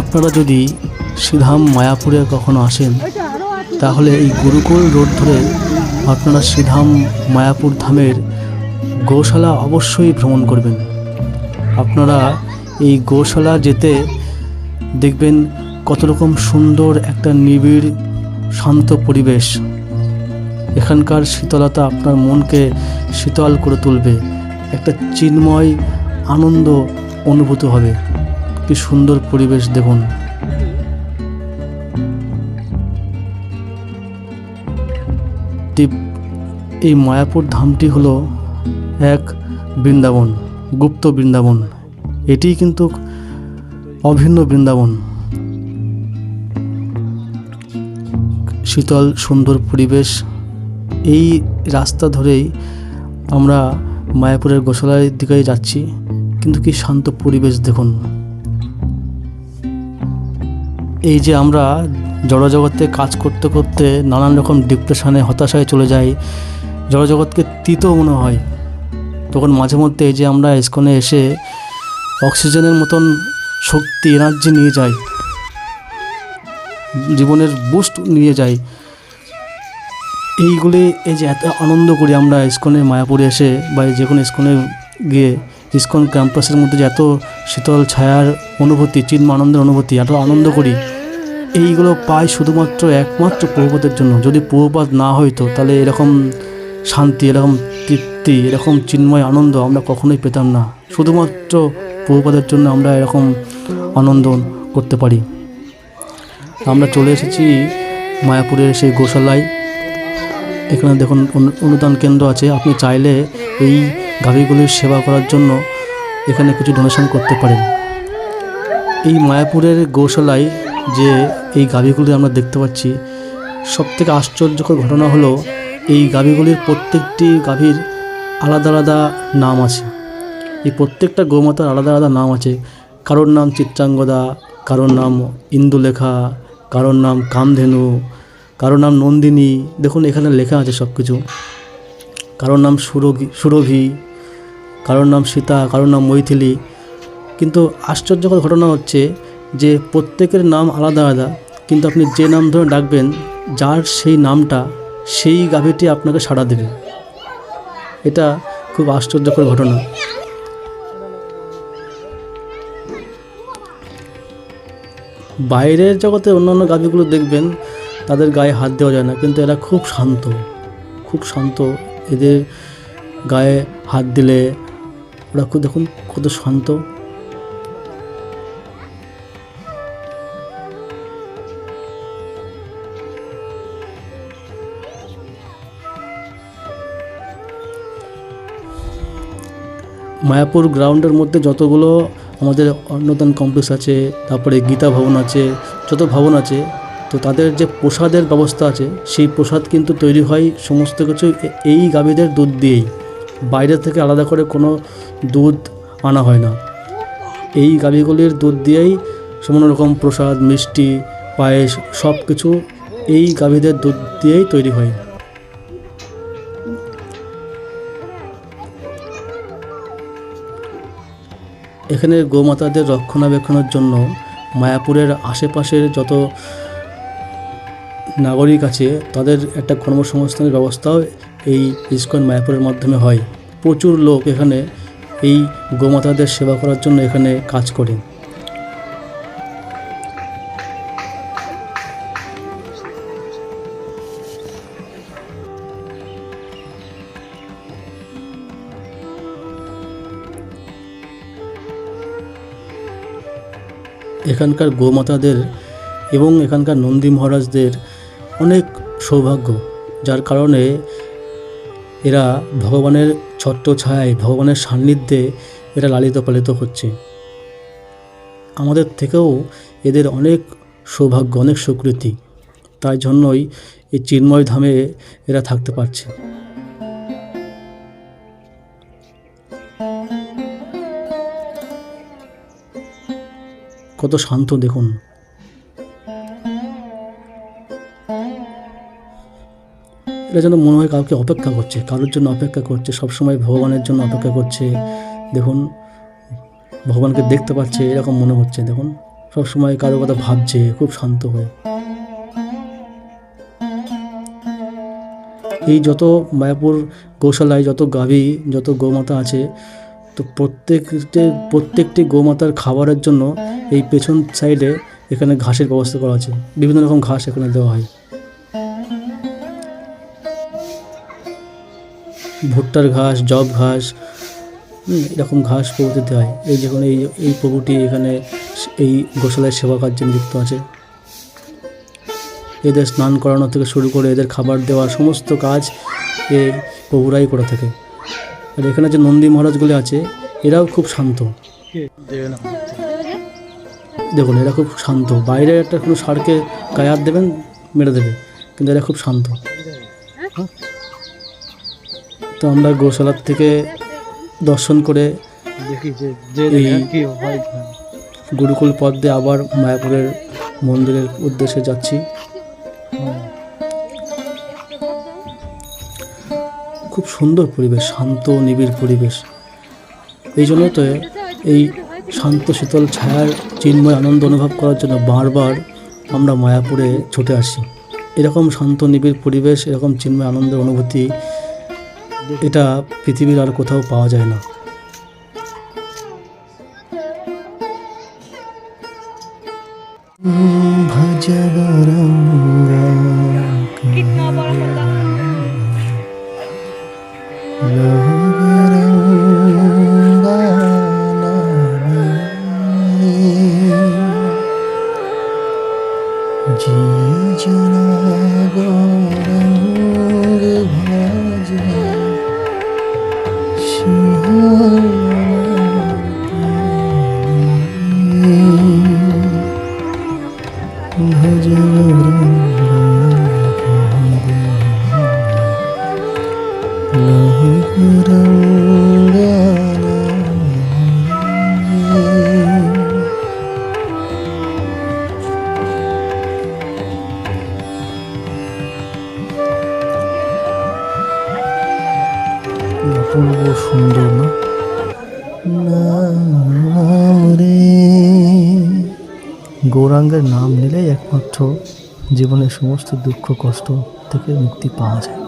আপনারা যদি শ্রীধাম মায়াপুরে কখনো আসেন, তাহলে এই গুরুকুল রোড ধরে আপনারা শ্রীধাম মায়াপুর ধামের গোশালা অবশ্যই ভ্রমণ করবেন। আপনারা এই গোশালা যেতে দেখবেন কত রকম সুন্দর একটা নিবিড়, শান্ত পরিবেশ। এখানকার শীতলতা আপনার মনকে শীতল করে তুলবে। একটা চিন্ময় আনন্দ অনুভূত হবে। কি সুন্দর পরিবেশ দেখুন। এই মায়াপুর ধামটি হলো এক বৃন্দাবন, গুপ্ত বৃন্দাবন। এটি কিন্তু অভিন্ন বৃন্দাবন। শীতল, সুন্দর পরিবেশ, এই রাস্তা ধরেই আমরা মায়াপুরের গোশালার দিকে যাচ্ছি। কিন্তু কি শান্ত পরিবেশ দেখুন। এই যে আমরা জড়জগতে কাজ করতে করতে নানান রকম ডিপ্রেশনে হতাশায় চলে যাই, জড়জগৎকে তিত মনে হয়। তখন মাঝে মধ্যে এই যে আমরা ইস্কনে এসে অক্সিজেনের মতন শক্তি এনার্জি নিয়ে যাই। জীবনের বুস্ট নিয়ে যাই। এইগুলি এই যে এত আনন্দ করি আমরা ইস্কনে মায়াপুরে এসে বা যে কোনো ইস্কনে গিয়ে, ইস্কন ক্যাম্পাসের মধ্যে যে এত শীতল ছায়ার অনুভূতি চিন্ম আনন্দের অনুভূতি, এত আনন্দ করি। এইগুলো পাই শুধুমাত্র একমাত্র প্রভুপাতের জন্য। যদি প্রভুপাত না হইতো, তাহলে এরকম শান্তি, এরকম তৃপ্তি, এরকম চিন্ময় আনন্দ আমরা কখনোই পেতাম না। শুধুমাত্র প্রভুপাতের জন্য আমরা এরকম আনন্দ করতে পারি। আমরা চলে এসেছি মায়াপুরের সেই গোশালায়। এখানে দেখুন, অনু- অনুদান কেন্দ্র আছে। আপনি চাইলে এই গাভীগুলির সেবা করার জন্য এখানে কিছু ডোনেশন করতে পারেন। এই মায়াপুরের গৌশালায় যে এই গাভীগুলি আমরা দেখতে পাচ্ছি, সবথেকে আশ্চর্যকর ঘটনা হলো এই গাভীগুলির প্রত্যেকটি গাভীর আলাদা আলাদা নাম আছে। এই প্রত্যেকটা গোমাতার আলাদা আলাদা নাম আছে। কারোর নাম চিত্রাঙ্গদা, কারোর নাম ইন্দুলেখা, কারোর নাম কামধেনু, কারোর নাম নন্দিনী। দেখুন, এখানে লেখা আছে সব কিছু কারোর নাম সুরভি সুরভি, কারোর নাম সীতা, কারোর নাম মৈথিলি। কিন্তু আশ্চর্যকর ঘটনা হচ্ছে যে প্রত্যেকের নাম আলাদা আলাদা, কিন্তু আপনি যে নাম ধরে ডাকবেন, যার সেই নামটা, সেই গাভীটি আপনাকে সাড়া দেবে। এটা খুব আশ্চর্যকর ঘটনা। বাইরের জগতে অন্যান্য গাভীগুলো দেখবেন, তাদের গায়ে হাত দেওয়া যায় না, কিন্তু এরা খুব শান্ত। খুব শান্ত। এদের গায়ে হাত দিলে ওরা খুব, দেখুন, কত শান্ত। মায়াপুর গ্রাউন্ডের মধ্যে যতগুলো আমাদের অন্নদান কমপ্লেক্স আছে, তারপরে গীতা ভবন আছে, যত ভবন আছে, তো তাদের যে প্রসাদের ব্যবস্থা আছে, সেই প্রসাদ কিন্তু তৈরি হয় সমস্ত কিছু এই গাভীদের দুধ দিয়েই। বাইরে থেকে আলাদা করে কোনো দুধ আনা হয় না। এই গাভীগুলির দুধ দিয়েই সমস্ত রকম প্রসাদ, মিষ্টি, পায়েস সব কিছু এই গাভীদের দুধ দিয়েই তৈরি হয়। এখানে গোমাতাদের রক্ষণাবেক্ষণের জন্য মায়াপুরের আশেপাশের যত নাগরিক আছে, তাদের একটা কর্মসংস্থানের ব্যবস্থাও এই ইস্কন মায়াপুরের মাধ্যমে হয়। প্রচুর লোক এখানে এই গোমাতাদের সেবা করার জন্য এখানে কাজ করে। এখানকার গোমাতাদের এবং এখানকার নন্দী মহারাজদের অনেক সৌভাগ্য, যার কারণে এরা ভগবানের ছত্রছায়ায় ভগবানের সান্নিধ্যে এরা লালিত পালিত হচ্ছে। আমাদের থেকেও এদের অনেক সৌভাগ্য, অনেক সুকৃতি। তাই জন্যই এই চিন্ময় ধামে এরা থাকতে পারছে। কত শান্ত, দেখুন। এটা যেন মনে হয় কাউকে অপেক্ষা করছে, কারোর জন্য অপেক্ষা করছে, সবসময় ভগবানের জন্য অপেক্ষা করছে। দেখুন, ভগবানকে দেখতে পাচ্ছে, এরকম মনে হচ্ছে, দেখুন। সবসময় কারও কথা ভাবছে, খুব শান্ত হয়ে। এই যত মায়াপুর গৌশালায় যত গাভী, যত গোমাতা আছে তো প্রত্যেকটি প্রত্যেকটি গোমাতার খাবারের জন্য এই পেছন সাইডে এখানে ঘাসের ব্যবস্থা করা আছে। বিভিন্ন রকম ঘাস এখানে দেওয়া হয়। ভুট্টার ঘাস জব ঘাস এরকম ঘাস প্রভৃতি দেওয়া হয়। এই যখন এই এই প্রভুটি এখানে এই গোশালায় সেবা কার্যে নিযুক্ত আছে। এদের স্নান করানো থেকে শুরু করে এদের খাবার দেওয়া সমস্ত কাজ এই প্রভুরাই করে থাকে। আর এখানে যে নন্দী মহারাজগুলি আছে এরাও খুব শান্ত। দেখুন এরা খুব শান্ত। বাইরে একটা কোনো ষাঁড়কে গায়ে হাত দেবেন মেরে দেবে কিন্তু এরা খুব শান্ত। তো আমরা গোশালার থেকে দর্শন করে গুরুকুল পথ দিয়ে আবার মায়াপুরের মন্দিরের উদ্দেশ্যে যাচ্ছি। খুব সুন্দর পরিবেশ, শান্ত, নিবিড় পরিবেশ। এই জন্য তো এই শান্ত, শীতল ছায়ার চিন্ময় আনন্দ অনুভব করার জন্য বারবার আমরা মায়াপুরে ছুটে আসি। এরকম শান্ত, নিবিড় পরিবেশ, এরকম চিন্ময় আনন্দের অনুভূতি এটা পৃথিবীর আর কোথাও পাওয়া যায় না। অপূর্ব গৌরাঙ্গের নাম নিলেই একমাত্র জীবনের সমস্ত দুঃখ কষ্ট থেকে মুক্তি পাওয়া যায়।